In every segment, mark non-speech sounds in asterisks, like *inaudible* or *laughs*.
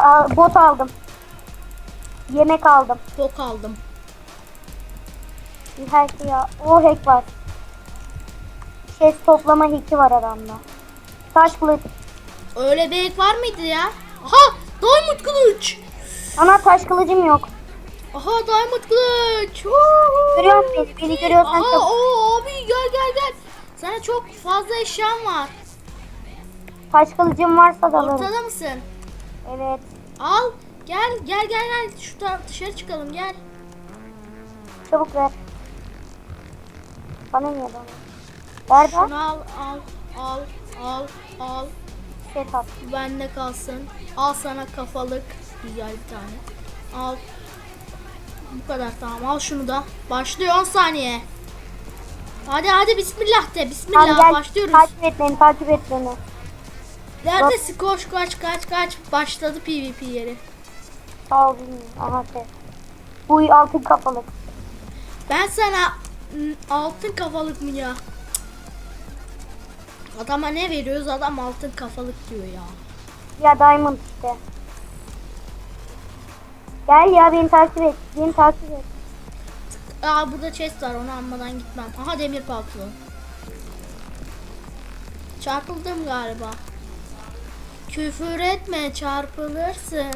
Aa, bot aldım. Yemek aldım. Bok aldım. Bir her şey ya. O hack var. Ses toplama hack'i var adamda. Taş kılıç. Öyle bir ek var mıydı ya? Aha diamond kılıç. Ama taş kılıcım yok. Aha diamond kılıç. Woohoo. Görüyor musun beni? Görüyorsan Aha çok o abi gel gel gel. Sana çok fazla eşyan var. taş kılıcım varsa da alırım. Ortada mısın? Evet. Al. Gel gel gel gel. Şu dışarı çıkalım gel. Çabuk ver. Bana niye bana? Nerede? Şunu al al al al al. Set at. Bu bende kalsın. Al sana kafalık. Güzel bir tane. Al. Bu kadar tamam. Al şunu da. Başlıyor 10 saniye. Hadi hadi bismillah de. Bismillah Tamam gel. başlıyoruz. Takip et beni, takip et beni. Neredesin? Koş kaç kaç kaç. Başladı PvP yeri. Sağ ol. Aha. Bu altın kafalık. Ben sana altın kafalık mı ya? Adama ne veriyoruz? Adam altın kafalık diyor ya. Ya diamond işte. Gel ya beni takip et. Beni takip et. Aa burada chest var onu almadan gitmem. Aha demir pantolon. Çarpıldım galiba. Küfür etme çarpılırsın.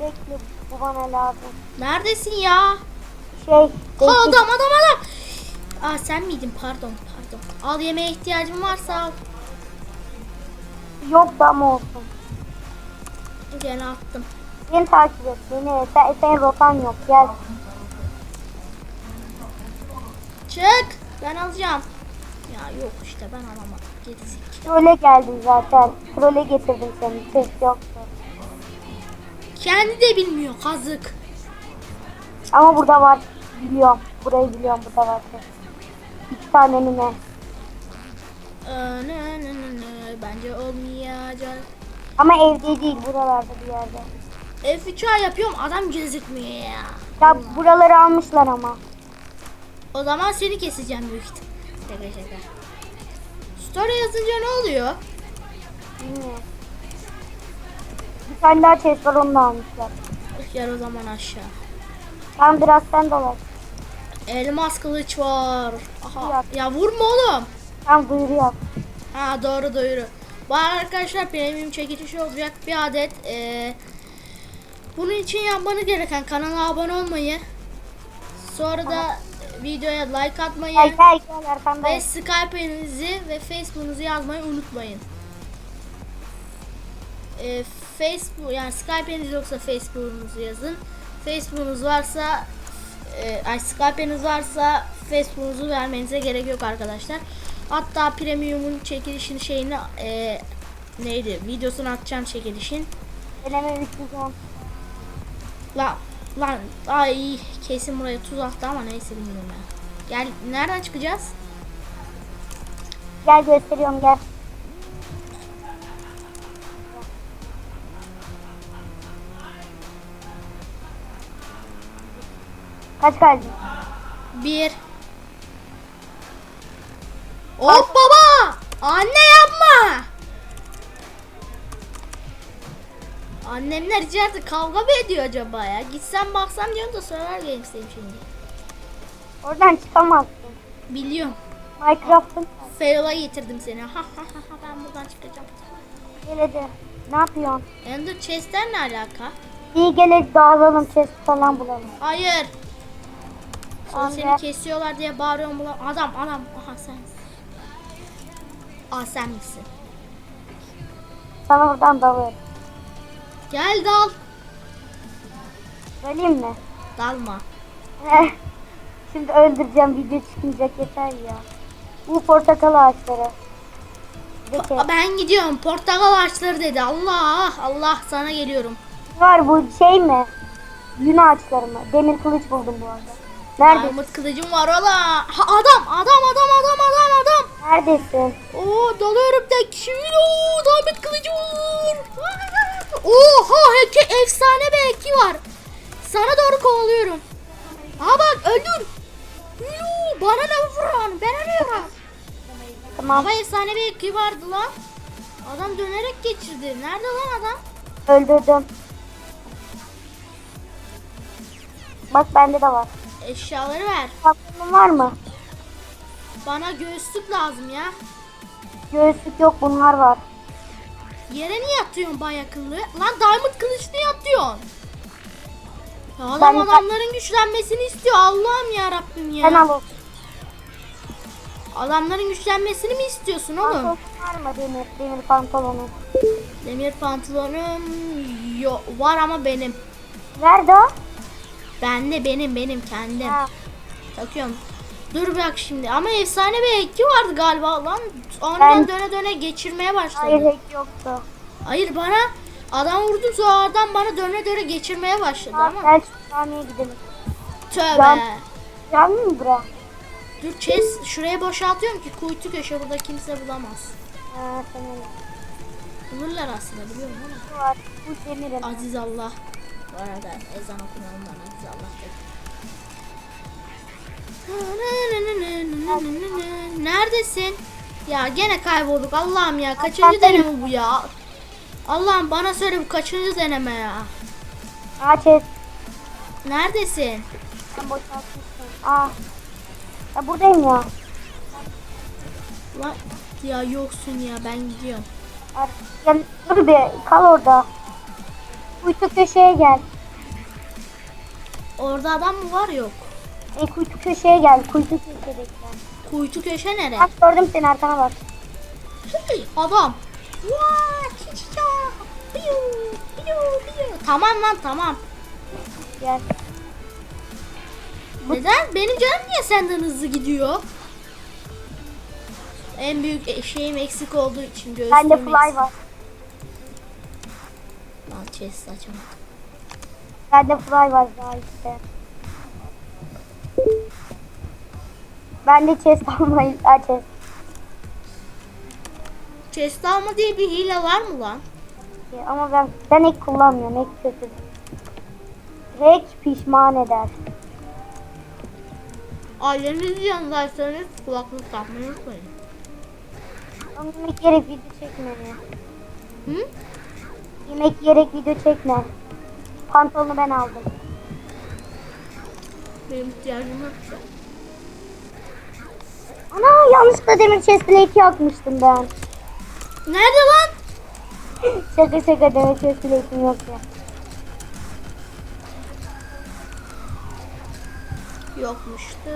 Bekle bu bana lazım. Neredesin ya? Şey. Ha, adam adam adam. Aa sen miydin pardon pardon. Al yemeğe ihtiyacın varsa al. Yok da ama olsun. Gene attım. Beni takip et. Beni. Sen, senin rotan yok. Gel. Çık. Ben alacağım. Ya yok işte ben alamam. Gerizekalı. Trole geldin zaten. Trole getirdim seni. Ses yoktu. Kendi de bilmiyor kazık. Ama burada var. Biliyorum. Burayı biliyorum. Burada var. ses. İki tane mi ne? Ee, ne, ne, ne, ne. Bence olmayacak. Ama evde değil. Buralarda bir yerde. F3A yapıyorum adam gözükmüyor ya. Ya buraları almışlar ama. O zaman seni keseceğim büyük ihtimal. Şaka şaka. Story yazınca ne oluyor? Bilmiyorum. Bir tane daha chest var onu da almışlar. Gel o zaman aşağı. Tam biraz sen dolaş. Elmas kılıç var. Aha. Yap. Ya vurma oğlum. Tam duyuru yap. Ha doğru doğru. Bu arada arkadaşlar premium çekilişi olacak bir adet. Ee, bunun için yapmanız gereken kanala abone olmayı. Sonra da videoya like atmayı. Ve. Skype'inizi ve Facebook'unuzu yazmayı unutmayın. Ee, Facebook yani Skype'iniz yoksa Facebook'unuzu yazın. Facebook'unuz varsa e, ay Skype'iniz varsa Facebook'unuzu vermenize gerek yok arkadaşlar. Hatta premium'un çekilişini şeyini e, neydi? Videosunu atacağım çekilişin. Deneme 310. Lan lan ay kesin buraya tuz attı ama neyse bilmiyorum ya. Gel nereden çıkacağız? Gel gösteriyorum gel. Kaç kalbin? Bir. Hop baba! Anne yapma! Annemler içeride kavga mı ediyor acaba ya? Gitsem baksam diyorum da Survivor Games'teyim şimdi. Oradan çıkamazsın. Biliyorum. Minecraft'ın. Fail'a getirdim seni. Ha ha ha ha ben buradan çıkacağım. Gel hadi. Ne yapıyorsun? Ender Chest'ler ne alaka? İyi gel hadi dağılalım chest falan bulalım. Hayır. Sonra Anne. seni kesiyorlar diye bağırıyorum. bulan- Adam adam. Aha sen. Aa sen misin? Sana buradan dalıyorum. Gel dal. Söyleyeyim mi? Dalma. Şimdi öldüreceğim video çıkmayacak yeter ya. Bu portakal ağaçları. Peki. Ben gidiyorum. Portakal ağaçları dedi. Allah Allah sana geliyorum. Var bu şey mi? Yün ağaçları mı? Demir kılıç buldum bu arada. Nerede? Mahmut kılıcım var ola. Ha, adam, adam, adam, adam, adam, adam. Neredesin? Oo, dalıyorum tek kişiyle. Oo, Mahmut kılıcı var. Oha, heki efsane bir heki var. Sana doğru kovalıyorum. Aha bak, öldür. Yoo, bana da vuran, ben arıyorum. Tamam. Ama efsane bir heki vardı lan. Adam dönerek geçirdi. Nerede lan adam? Öldürdüm. Bak bende de var. Eşyaları ver. Pantolonun var mı? Bana göğüslük lazım ya. Göğüslük yok bunlar var. Yere niye atıyorsun bay akıllı? Lan diamond kılıç niye atıyorsun? Ya adam Ben- adamların güçlenmesini istiyor. Allah'ım ya Rabbim ya. Sen al. Adamların güçlenmesini mi istiyorsun oğlum? Pantolon var mı demir, demir pantolonu? Demir pantolonum yok var ama benim. Nerede o? Bende benim benim kendim. Ha, Takıyorum. Dur bak şimdi ama efsane bir eki vardı galiba lan. Ondan Ben- döne döne geçirmeye başladı. hayır Hayır, hack yoktu. bana adam vurdum sonra adam bana döne döne geçirmeye başladı Ha, ama. gel camiye gidelim. Tövbe. Can- Cami mi bura? Dur chest şuraya boşaltıyorum ki kuytu köşe burada kimse bulamaz. Ha, tamam. Bulurlar aslında biliyorum ama. Var. Bu demirim. Aziz Allah. Bu arada ezan okumayalım Aziz Allah dedi. Neredesin? Ya gene kaybolduk Allah'ım ya. Kaçıncı deneme bu ya? Allah'ım bana söyle bu kaçıncı deneme ya? Chest. Neredesin? Ben boşaltmıştım. Aa. Ya buradayım ya. Lan ya yoksun ya ben gidiyorum. Gel, dur bir kal orada. Kuytu köşeye gel. Orada adam mı var yok? E kuytu köşeye gel. Kuytu köşedeki. Kuytu köşe nere? Bak gördüm seni arkana bak. Hey, adam. Vaa. Tamam lan tamam. Gel. Neden? Benim canım niye senden hızlı gidiyor? En büyük şeyim eksik olduğu için göğsüm eksik. fly var. Lan chest açamadım. Bende fly var daha işte. Bende chest almayı ha chest. Chest alma diye bir hile var mı lan? Şey, Ama ben ben ek kullanmıyorum. Ek kötü. Rek pişman eder. Aileniz yanındaysanız kulaklık takmayı unutmayın. Ama yemek yiyerek video çekme. ya. Hı? Yemek yiyerek video çekme. Pantolonu ben aldım. Benim ihtiyacım yok. Ana yanlışlıkla demir chest'ine iki atmıştım ben. Nerede lan? şaka şaka demir chest'ine ikim yok ya. Yokmuştu.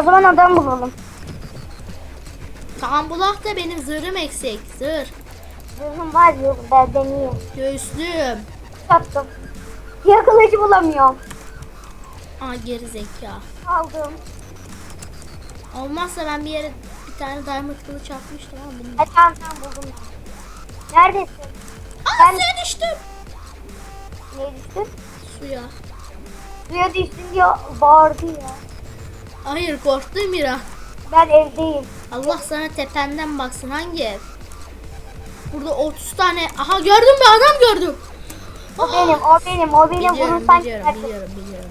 O zaman adam bulalım. Tamam bulak da benim zırhım eksik. Zırh. Zırhım var yok ben deneyeyim. Göğüslüğüm. Sattım. Diğer kılıcı bulamıyorum. Aa geri zeka. Aldım. Olmazsa ben bir yere bir tane diamond kılıç atmıştım ama bunu. Ha tamam tamam buldum. Neredesin? Aa Ben- suya düştüm. Ne düştün? Suya. Suya düştün diyor bağırdı ya. Hayır korktum Mira. Ben evdeyim. Allah sana tependen baksın hangi ev? Burada 30 tane. Aha gördüm bir adam gördüm. O benim, o benim, o benim. Biliyorum Bunu sanki biliyorum biliyorum biliyorum.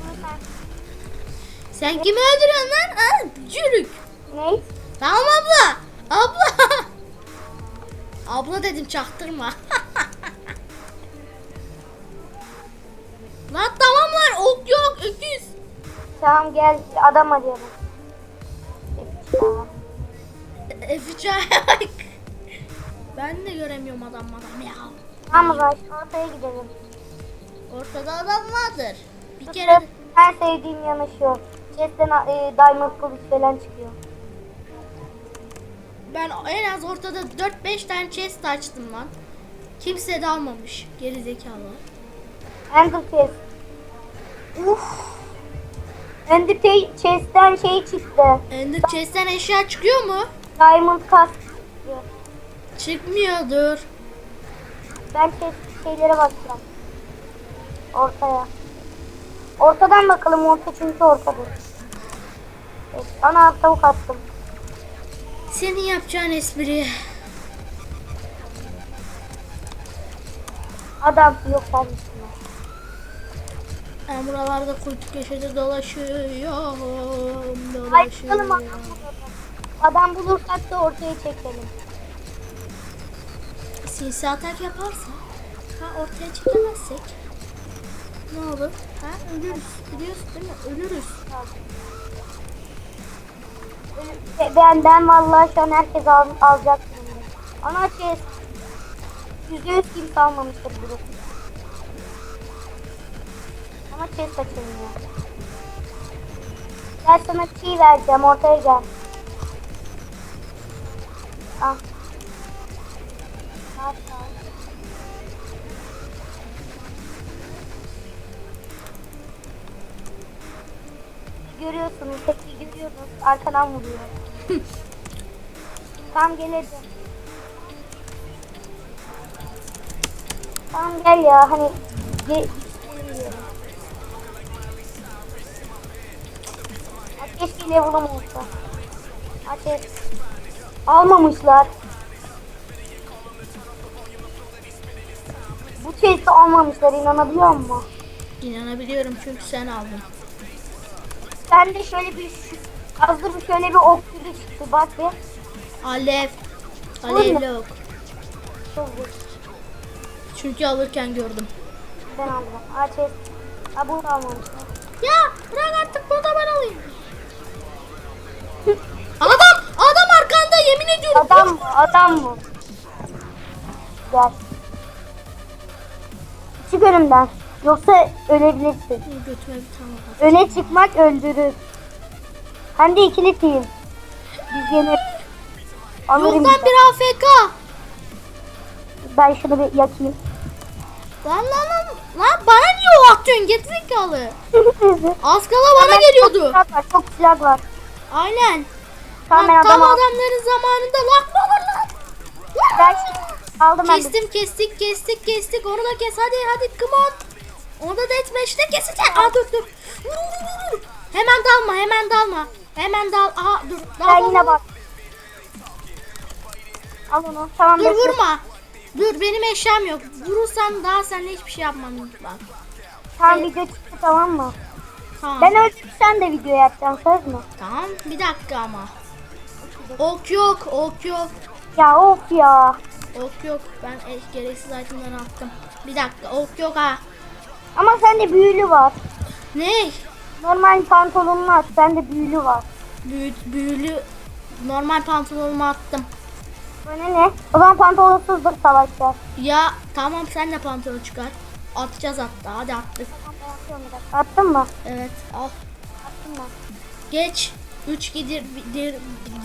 Sen kimi öldürüyorsun lan? Aa, cürük. Ne? Tamam abla. Abla. Abla dedim çaktırma. *laughs* lan tamam lan ok yok öküz. Tamam gel adam arıyorum. F3'e bak. *laughs* Ben de göremiyorum adam adam ya. Tamam Raş, ortaya gidelim. Ortada adam vardır. Bir Kere... kere En sevdiğim yanı şu. Chest'ten e, diamond kılıç falan çıkıyor. ben en az ortada 4-5 tane chest açtım lan. Kimse de almamış. Geri zekalı. Ender chest. Uf. Ender te- chest'ten şey çıktı. Ender chest'ten eşya çıkıyor mu? Diamond kask çıktı. Çıkmıyordur. Ben chest şeylere bakacağım. Ortaya. Ortadan bakalım orta çünkü ortadır. Evet, ana tavuk attım. Senin yapacağın espri. Adam yok ben. Ben buralarda kuytu köşede dolaşıyorum. Ay Dolaşıyorum. adam bulursak. Adam bulursak da ortaya çekelim. Sinsi atak yaparsa. Ha ortaya çekemezsek. Ne olur? Ha? Ölürüz. Biliyorsun değil mi? Ölürüz. Be- Benden vallahi şu an herkes al, alacak durumda. Ana chest. Yüzde yüz kimse almamıştır burası. Ama chest açılmıyor. Gel sana çiğ vereceğim ortaya gel. Al. Görüyorsunuz, tepki görüyorsunuz. Arkadan vuruyor. *laughs* Tamam gel hadi. Tamam gel ya hani ge. Ateş bile vuramamışlar. Ateş. Almamışlar. Bu chest'i almamışlar inanabiliyor musun? İnanabiliyorum çünkü sen aldın. Ben de şöyle bir hazır bir şöyle bir ok gibi çıktı bak bir. Alev. Alevli ok. Çünkü alırken gördüm. Ben aldım. Aa chest. Aa bunu da almamışlar. Ya bırak artık bunu da ben alayım. adam! Adam arkanda yemin ediyorum. Adam? Adam mı? Gel. Çık önümden. Yoksa ölebilirsin. Götüme bir tane bak. Öne çıkmak öldürür. Hem de ikili team. Biz. Alırım Yoldan bir AFK. Ben şunu bir yakayım. Lan lan lan. Lan bana niye o atıyorsun gerizekalı? *laughs* Az kala bana Çok geliyordu. silah var. Çok silah var. Aynen. Tamam ben Lan tam adam adamların zamanında lan ne olur lan. Ben aldım. Kestim kestik kestik kestik onu da kes hadi hadi come on. Onu da deathmatch'te keseceğim. Aa dur dur. Vur, vur. Hemen dalma hemen dalma. Hemen dal. Aha dur. Dal, Ben yine bak. Al onu. Tamam Dur bekle. vurma. Dur benim eşyam yok. Vurursan daha seninle hiçbir şey yapmam. Bak. Tamam video çıktı tamam mı? Tamam. Ben öldürürsen de video yapacağım söz mü? Tamam bir dakika ama. Ok yok ok yok. Ya of ya. Ok yok. Ben eş gereksiz itemleri attım. Bir dakika ok yok ha. Ama sende büyülü var. Ne? Normal pantolonunu at. Sende büyülü var. Büyü, büyülü normal pantolonumu attım. Böyle ne? O zaman pantolonsuzdur savaşlar. Ya tamam sen de pantolon çıkar. Atacağız hatta. Hadi attık. Attın mı? Evet al. Attım ben. Geç. 3 gidir dir,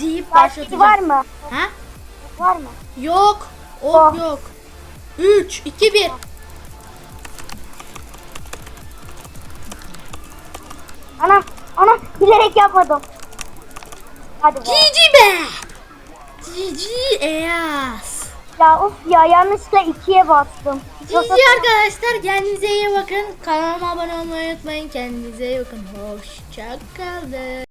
deyip başlatacağım. var mı? Ha? Var mı? Yok. Ok Oh. yok. 3 2 1. Anam, anam bilerek yapmadım. Hadi be. GG be. GG Eas. Ya of ya yanlışlıkla ikiye bastım. GG arkadaşlar kendinize iyi bakın. Kanalıma abone olmayı unutmayın. Kendinize iyi bakın. Hoşçakalın.